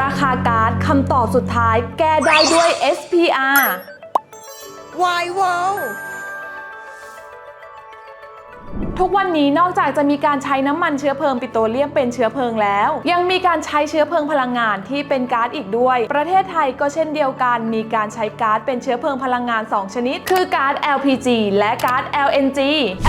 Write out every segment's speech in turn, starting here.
ราคาการ์ดคำตอบสุดท้ายแก้ได้ด้วย SPR Why wow ทุกวันนี้นอกจากจะมีการใช้น้ำมันเชื้อเพลิงปิโตรเลียมเป็นเชื้อเพลิงแล้ว ยังมีการใช้เชื้อเพลิงพลังงานที่เป็นก๊าซอีกด้วย ประเทศไทยก็เช่นเดียวกัน มีการใช้ก๊าซเป็นเชื้อเพลิงพลังงาน 2 ชนิด คือก๊าซ LPG และก๊าซ LNG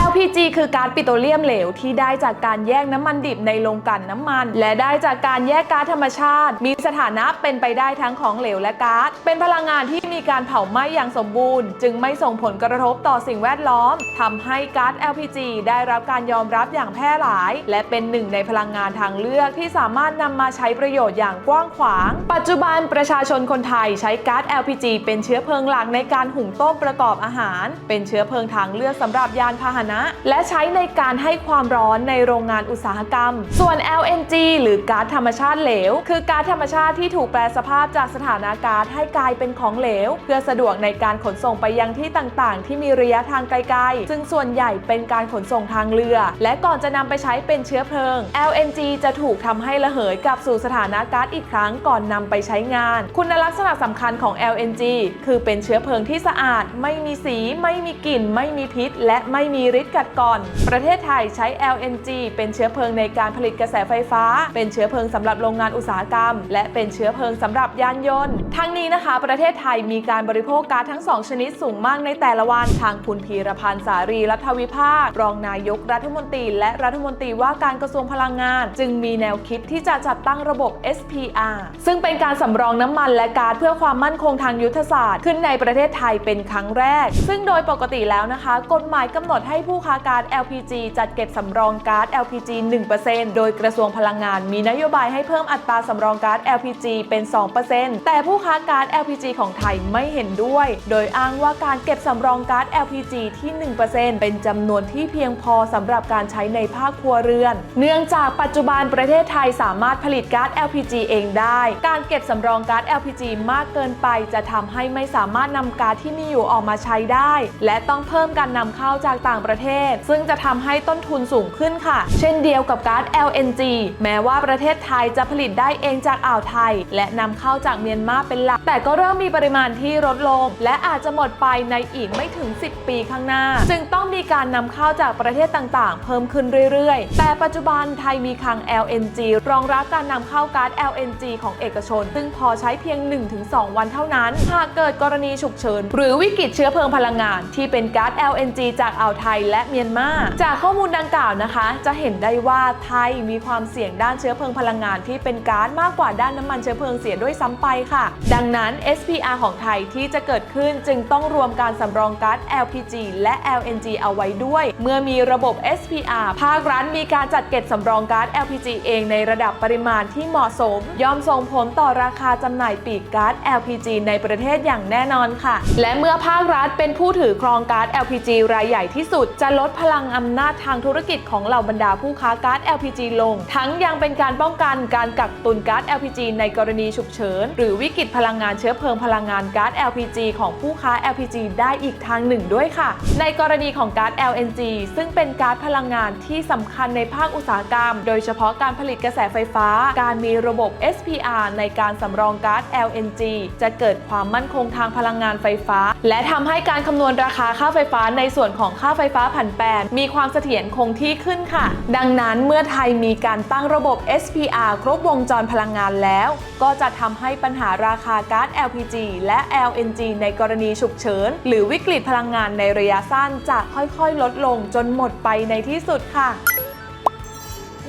LPG คือก๊าซปิโตรเลียมเหลวที่ได้จากการแยกน้ำมันดิบในโรงกลั่นน้ำมัน และได้จากการแยกก๊าซธรรมชาติ มีสถานะเป็นไปได้ทั้งของเหลวและก๊าซเป็นพลังงานที่มีการเผาไหม้อย่างสมบูรณ์ จึงไม่ส่งผลกระทบต่อสิ่งแวดล้อมทำให้ก๊าซ LPG ได้รับการยอมรับอย่างแพร่หลาย และเป็นหนึ่งในพลังงานทางเลือกที่สามารถนำมาใช้ประโยชน์อย่างกว้างขวาง ปัจจุบันประชาชนคนไทยใช้ก๊าซ LPG เป็นเชื้อเพลิงหลักในการหุงต้มประกอบอาหาร เป็นเชื้อเพลิงทางเลือกสำหรับยานพาหนะ และใช้ในการให้ความร้อนในโรงงานอุตสาหกรรม ส่วน LNG หรือก๊าซธรรมชาติเหลว คือก๊าซธรรมชาติที่ถูกแปลสภาพจากสถานะก๊าซให้กลายเป็นของเหลว เพื่อสะดวกในการขนส่งไปยังที่ต่างๆ ที่มีระยะทางไกลๆ ซึ่งส่วนใหญ่เป็นการขนส่งทางเรือ และก่อนจะนำไปใช้เป็นเชื้อเพลิง LNG จะถูกทำให้ระเหยกลับสู่สถานะก๊าซอีกครั้งก่อนนำไปใช้งาน คุณลักษณะสำคัญของ LNG คือเป็นเชื้อเพลิงที่สะอาด ไม่มีสี ไม่มีกลิ่น ไม่มีพิษ และไม่มีฤทธิ์กัดกร่อน ประเทศไทยใช้ LNG เป็นเชื้อเพลิงในการผลิตกระแสไฟฟ้า เป็นเชื้อเพลิงสำหรับโรงงานอุตสาหกรรม และเป็นเชื้อเพลิงสำหรับยานยนต์ ทั้งนี้นะคะ ประเทศไทยมีการบริโภคก๊าซทั้งสองชนิดสูงมากในแต่ละวัน ทางคุณพีรพันธ์สารีรัฐวิภาครององนายกรัฐมนตรีและรัฐมนตรีว่าการกระทรวงพลังงาน จึงมีแนวคิดที่จะจัดตั้งระบบ SPR ซึ่งเป็นการสำรองน้ำมันและก๊าซเพื่อความมั่นคงทางยุทธศาสตร์ขึ้นในประเทศไทยเป็นครั้งแรก ซึ่งโดยปกติแล้วนะคะ กฎหมายกำหนดให้ผู้ค้าก๊าซ LPG จัดเก็บสำรองก๊าซ LPG 1%โดยกระทรวงพลังงาน มีนโยบายให้เพิ่มอัตราสำรองก๊าซ LPG เป็น 2%แต่ผู้ค้าก๊าซ LPG ของไทยไม่เห็นด้วย โดยอ้างว่าการเก็บสำรองก๊าซ LPG ที่ 1%เป็นจำนวนที่เพียงพอสำหรับการใช้ในภาคครัวเรือน เนื่องจากปัจจุบันประเทศไทยสามารถผลิตก๊าซ LPG เองได้ การเก็บสำรองก๊าซ LPG มากเกินไป จะทำให้ไม่สามารถนำก๊าซที่มีอยู่ออกมาใช้ได้ และต้องเพิ่มการนำเข้าจากต่างประเทศ ซึ่งจะทำให้ต้นทุนสูงขึ้นค่ะ เช่นเดียวกับก๊าซ LNG แม้ว่าประเทศไทยจะผลิตได้เองจากอ่าวไทย และนำเข้าจากเมียนมาเป็นหลัก แต่ก็เริ่มมีปริมาณที่ลดลง และอาจจะหมดไปในอีกไม่ถึง 10 ปีข้างหน้า จึงต้องมีการนำเข้าจากากประเทศต่างๆ เพิ่มขึ้นเรื่อยๆ แต่ปัจจุบันไทยมีคลัง LNG รองรับการนำเข้าก๊าซ LNG ของเอกชน ซึ่งพอใช้เพียง 1-2 วันเท่านั้น หากเกิดกรณีฉุกเฉิน หรือวิกฤตเชื้อเพลิงพลังงาน ที่เป็นก๊าซ LNG จากอ่าวไทยและเมียนมา จากข้อมูลดังกล่าวนะคะ จะเห็นได้ว่าไทยมีความเสี่ยงด้านเชื้อเพลิงพลังงานที่เป็นก๊าซมากกว่าด้านน้ำมันเชื้อเพลิงเสียด้วยซ้ำไปค่ะ ดังนั้น SPR ของไทยที่จะเกิดขึ้นจึงต้องรวมการสำรองก๊าซ LPG และ LNG เอาไว้ด้วย เมื่อมีระบบ SPR ภาครัฐมีการจัดเก็บสำรองก๊าซ LPG เองในระดับปริมาณที่เหมาะสม ย่อมส่งผลต่อราคาจำหน่ายปีกก๊าซ LPG ในประเทศอย่างแน่นอนค่ะ และเมื่อภาครัฐเป็นผู้ถือครองก๊าซ LPG รายใหญ่ที่สุด จะลดพลังอำนาจทางธุรกิจของเหล่าบรรดาผู้ค้าก๊าซ LPG ลง ทั้งยังเป็นการป้องกันการกักตุนก๊าซ LPG ในกรณีฉุกเฉิน หรือวิกฤตพลังงานเชื้อเพลิงพลังงานก๊าซ LPG ของผู้ค้า LPG ได้อีกทางหนึ่งด้วยค่ะ ในกรณีของก๊าซ LNG ซึ่งเป็นก๊าซพลังงานที่สำคัญในภาคอุตสาหกรรม โดยเฉพาะการผลิตกระแสไฟฟ้า การมีระบบ SPR ในการสำรองก๊าซ LNG จะเกิดความมั่นคงทางพลังงานไฟฟ้า และทำให้การคำนวณราคาค่าไฟฟ้าในส่วนของค่าไฟฟ้าผันแปรมีความเสถียรคงที่ขึ้นค่ะ ดังนั้นเมื่อไทยมีการตั้งระบบ SPR ครบวงจรพลังงานแล้ว ก็จะทำให้ปัญหาราคาก๊าซ LPG และ LNG ในกรณีฉุกเฉิน หรือวิกฤตพลังงานในระยะสั้นจะค่อยๆ ลดลงจนหมดไปในที่สุดค่ะ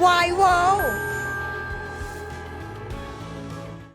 Why wow